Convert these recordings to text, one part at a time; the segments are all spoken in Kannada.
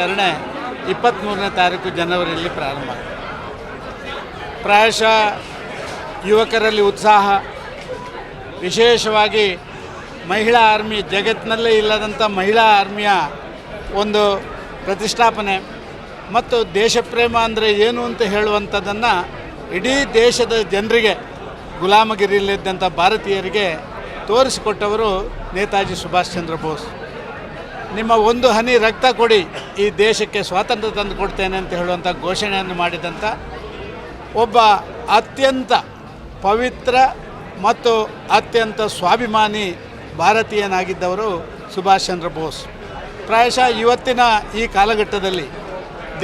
ಕಾರ್ಯಾಚರಣೆ ಇಪ್ಪತ್ತ್ಮೂರನೇ ತಾರೀಕು ಜನವರಿಯಲ್ಲಿ ಪ್ರಾರಂಭ. ಪ್ರಾಯಶಃ ಯುವಕರಲ್ಲಿ ಉತ್ಸಾಹ. ವಿಶೇಷವಾಗಿ ಮಹಿಳಾ ಆರ್ಮಿ, ಜಗತ್ತಿನಲ್ಲೇ ಇಲ್ಲದಂಥ ಮಹಿಳಾ ಆರ್ಮಿಯ ಒಂದು ಪ್ರತಿಷ್ಠಾಪನೆ ಮತ್ತು ದೇಶಪ್ರೇಮ ಅಂದರೆ ಏನು ಅಂತ ಹೇಳುವಂಥದ್ದನ್ನು ಇಡೀ ದೇಶದ ಜನರಿಗೆ, ಗುಲಾಮಗಿರಿಯಲ್ಲಿದ್ದಂಥ ಭಾರತೀಯರಿಗೆ ತೋರಿಸಿಕೊಟ್ಟವರು ನೇತಾಜಿ ಸುಭಾಷ್ ಚಂದ್ರ ಬೋಸ್. ನಿಮ್ಮ ಒಂದು ಹನಿ ರಕ್ತ ಕೊಡಿ. ಈ ದೇಶಕ್ಕೆ ಸ್ವಾತಂತ್ರ್ಯ ತಂದು ಕೊಡ್ತೇನೆ ಅಂತ ಹೇಳುವಂಥ ಘೋಷಣೆಯನ್ನು ಮಾಡಿದಂಥ ಒಬ್ಬ ಅತ್ಯಂತ ಪವಿತ್ರ ಮತ್ತು ಅತ್ಯಂತ ಸ್ವಾಭಿಮಾನಿ ಭಾರತೀಯನಾಗಿದ್ದವರು ಸುಭಾಷ್ ಚಂದ್ರ ಬೋಸ್. ಪ್ರಾಯಶಃ ಇವತ್ತಿನ ಈ ಕಾಲಘಟ್ಟದಲ್ಲಿ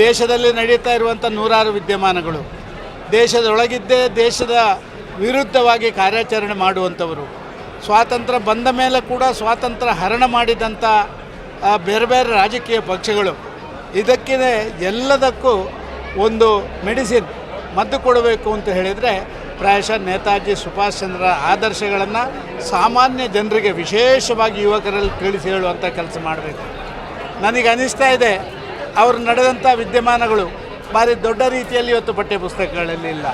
ದೇಶದಲ್ಲಿ ನಡೀತಾ ಇರುವಂಥ ನೂರಾರು ವಿದ್ಯಮಾನಗಳು, ದೇಶದೊಳಗಿದ್ದೇ ದೇಶದ ವಿರುದ್ಧವಾಗಿ ಕಾರ್ಯಾಚರಣೆ ಮಾಡುವಂಥವರು, ಸ್ವಾತಂತ್ರ್ಯ ಬಂದ ಮೇಲೆ ಕೂಡ ಸ್ವಾತಂತ್ರ್ಯ ಹರಣ ಮಾಡಿದಂಥ ಬೇರೆ ಬೇರೆ ರಾಜಕೀಯ ಪಕ್ಷಗಳು ಇದಕ್ಕೆ ಎಲ್ಲದಕ್ಕೂ ಒಂದು ಮೆಡಿಸಿನ್ ಮದ್ದು ಕೊಡಬೇಕು ಅಂತ ಹೇಳಿದರೆ ಪ್ರಾಯಶಃ ನೇತಾಜಿ ಸುಭಾಷ್ ಚಂದ್ರ ಆದರ್ಶಗಳನ್ನು ಸಾಮಾನ್ಯ ಜನರಿಗೆ ವಿಶೇಷವಾಗಿ ಯುವಕರಲ್ಲಿ ತಿಳಿಸಿ ಹೇಳುವಂಥ ಕೆಲಸ ಮಾಡಬೇಕು. ನನಗೆ ಅನಿಸ್ತಾ ಇದೆ, ಅವರು ನಡೆದಂಥ ವಿದ್ಯಮಾನಗಳು ಭಾರಿ ದೊಡ್ಡ ರೀತಿಯಲ್ಲಿ ಇವತ್ತು ಪಠ್ಯ ಪುಸ್ತಕಗಳಲ್ಲಿ ಇಲ್ಲ.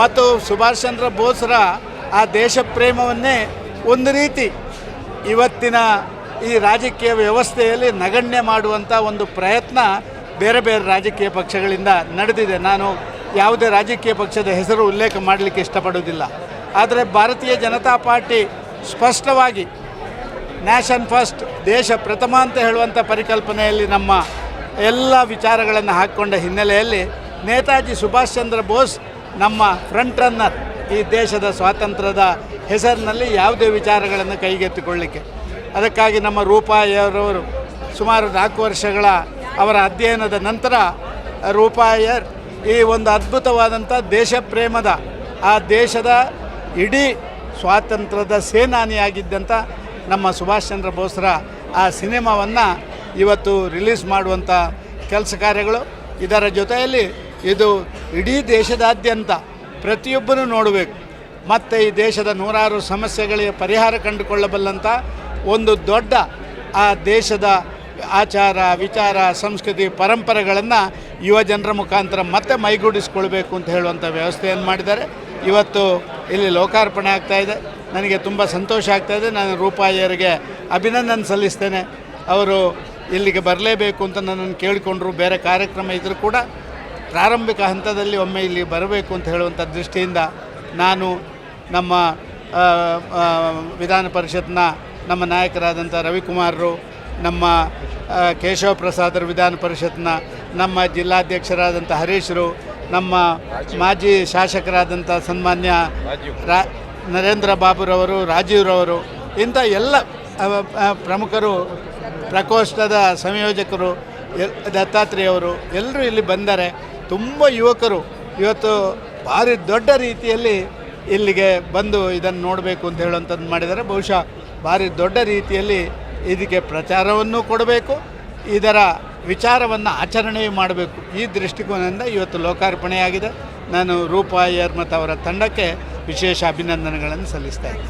ಮತ್ತು ಸುಭಾಷ್ ಚಂದ್ರ ಬೋಸ್ರ ಆ ದೇಶ ಪ್ರೇಮವನ್ನೇ ಒಂದು ರೀತಿ ಇವತ್ತಿನ ಈ ರಾಜಕೀಯ ವ್ಯವಸ್ಥೆಯಲ್ಲಿ ನಗಣ್ಯ ಮಾಡುವಂಥ ಒಂದು ಪ್ರಯತ್ನ ಬೇರೆ ಬೇರೆ ರಾಜಕೀಯ ಪಕ್ಷಗಳಿಂದ ನಡೆದಿದೆ. ನಾನು ಯಾವುದೇ ರಾಜಕೀಯ ಪಕ್ಷದ ಹೆಸರು ಉಲ್ಲೇಖ ಮಾಡಲಿಕ್ಕೆ ಇಷ್ಟಪಡೋದಿಲ್ಲ ಆದರೆ ಭಾರತೀಯ ಜನತಾ ಪಾರ್ಟಿ ಸ್ಪಷ್ಟವಾಗಿ ನ್ಯಾಷನ್ ಫಸ್ಟ್, ದೇಶ ಪ್ರಥಮ ಅಂತ ಹೇಳುವಂಥ ಪರಿಕಲ್ಪನೆಯಲ್ಲಿ ನಮ್ಮ ಎಲ್ಲ ವಿಚಾರಗಳನ್ನು ಹಾಕ್ಕೊಂಡ ಹಿನ್ನೆಲೆಯಲ್ಲಿ ನೇತಾಜಿ ಸುಭಾಷ್ ಚಂದ್ರ ಬೋಸ್ ನಮ್ಮ ಫ್ರಂಟ್ ರನ್ನರ್ ಈ ದೇಶದ ಸ್ವಾತಂತ್ರ್ಯದ ಹೆಸರಿನಲ್ಲಿ ಯಾವುದೇ ವಿಚಾರಗಳನ್ನು ಕೈಗೆತ್ತಿಕೊಳ್ಳಿಕ್ಕೆ ಅದಕ್ಕಾಗಿ ನಮ್ಮ ರೂಪಾಯಿಯವರವರು ಸುಮಾರು ನಾಲ್ಕು ವರ್ಷಗಳ ಅವರ ಅಧ್ಯಯನದ ನಂತರ ರೂಪಾಯರ್ ಈ ಒಂದು ಅದ್ಭುತವಾದಂಥ ದೇಶ ಪ್ರೇಮದ, ಆ ದೇಶದ ಇಡೀ ಸ್ವಾತಂತ್ರ್ಯದ ಸೇನಾನಿಯಾಗಿದ್ದಂಥ ನಮ್ಮ ಸುಭಾಷ್ ಚಂದ್ರ ಬೋಸ್ರ ಆ ಸಿನಿಮಾವನ್ನು ಇವತ್ತು ರಿಲೀಸ್ ಮಾಡುವಂಥ ಕೆಲಸ ಕಾರ್ಯಗಳು. ಇದರ ಜೊತೆಯಲ್ಲಿ ಇದು ಇಡೀ ದೇಶದಾದ್ಯಂತ ಪ್ರತಿಯೊಬ್ಬರೂ ನೋಡಬೇಕು. ಮತ್ತು ಈ ದೇಶದ ನೂರಾರು ಸಮಸ್ಯೆಗಳಿಗೆ ಪರಿಹಾರ ಕಂಡುಕೊಳ್ಳಬಲ್ಲಂಥ ಒಂದು ದೊಡ್ಡ, ಆ ದೇಶದ ಆಚಾರ, ವಿಚಾರ, ಸಂಸ್ಕೃತಿ, ಪರಂಪರೆಗಳನ್ನು ಯುವ ಜನರ ಮುಖಾಂತರ ಮತ್ತೆ ಮೈಗೂಡಿಸ್ಕೊಳ್ಬೇಕು ಅಂತ ಹೇಳುವಂಥ ವ್ಯವಸ್ಥೆಯನ್ನು ಮಾಡಿದ್ದಾರೆ. ಇವತ್ತು ಇಲ್ಲಿ ಲೋಕಾರ್ಪಣೆ ಇದೆ. ನನಗೆ ತುಂಬ ಸಂತೋಷ ಆಗ್ತಾ ಇದೆ. ನಾನು ರೂಪಾಯಿಯರಿಗೆ ಅಭಿನಂದನೆ ಸಲ್ಲಿಸ್ತೇನೆ. ಅವರು ಇಲ್ಲಿಗೆ ಬರಲೇಬೇಕು ಅಂತ ನನ್ನನ್ನು ಕೇಳಿಕೊಂಡ್ರು. ಬೇರೆ ಕಾರ್ಯಕ್ರಮ ಇದ್ದರೂ ಕೂಡ ಪ್ರಾರಂಭಿಕ ಹಂತದಲ್ಲಿ ಒಮ್ಮೆ ಇಲ್ಲಿ ಬರಬೇಕು ಅಂತ ಹೇಳುವಂಥ ದೃಷ್ಟಿಯಿಂದ ನಾನು ನಮ್ಮ ವಿಧಾನ ಪರಿಷತ್ನ ನಮ್ಮ ನಾಯಕರಾದಂಥ ರವಿಕುಮಾರರು, ನಮ್ಮ ಕೇಶವ ಪ್ರಸಾದರು ವಿಧಾನ ಪರಿಷತ್ನ ನಮ್ಮ ಜಿಲ್ಲಾಧ್ಯಕ್ಷರಾದಂಥ ಹರೀಶ್ರು, ನಮ್ಮ ಮಾಜಿ ಶಾಸಕರಾದಂಥ ಸನ್ಮಾನ್ಯ ರಾ, ನರೇಂದ್ರ ಬಾಬುರವರು, ರಾಜೀವ್ರವರು, ಇಂಥ ಎಲ್ಲ ಪ್ರಮುಖರು, ಪ್ರಕೋಷ್ಠದ ಸಂಯೋಜಕರು ದತ್ತಾತ್ರೇಯವರು ಎಲ್ಲರೂ ಇಲ್ಲಿ ಬಂದರೆ ತುಂಬ ಯುವಕರು. ಇವತ್ತು ಭಾರಿ ದೊಡ್ಡ ರೀತಿಯಲ್ಲಿ ಇಲ್ಲಿಗೆ ಬಂದು ಇದನ್ನು ನೋಡಬೇಕು ಅಂತ ಹೇಳುವಂಥದ್ದು ಮಾಡಿದ್ದಾರೆ. ಬಹುಶಃ ಭಾರಿ ದೊಡ್ಡ ರೀತಿಯಲ್ಲಿ ಇದಕ್ಕೆ ಪ್ರಚಾರವನ್ನು ಕೊಡಬೇಕು, ಇದರ ವಿಚಾರವನ್ನು ಆಚರಣೆ ಮಾಡಬೇಕು. ಈ ದೃಷ್ಟಿಕೋನದಿಂದ ಇವತ್ತು ಲೋಕಾರ್ಪಣೆಯಾಗಿದೆ. ನಾನು ರೂಪಾಯರ್ ಮತ್ತು ಅವರ ತಂಡಕ್ಕೆ ವಿಶೇಷ ಅಭಿನಂದನೆಗಳನ್ನು ಸಲ್ಲಿಸ್ತಾ ಇದ್ದೀನಿ.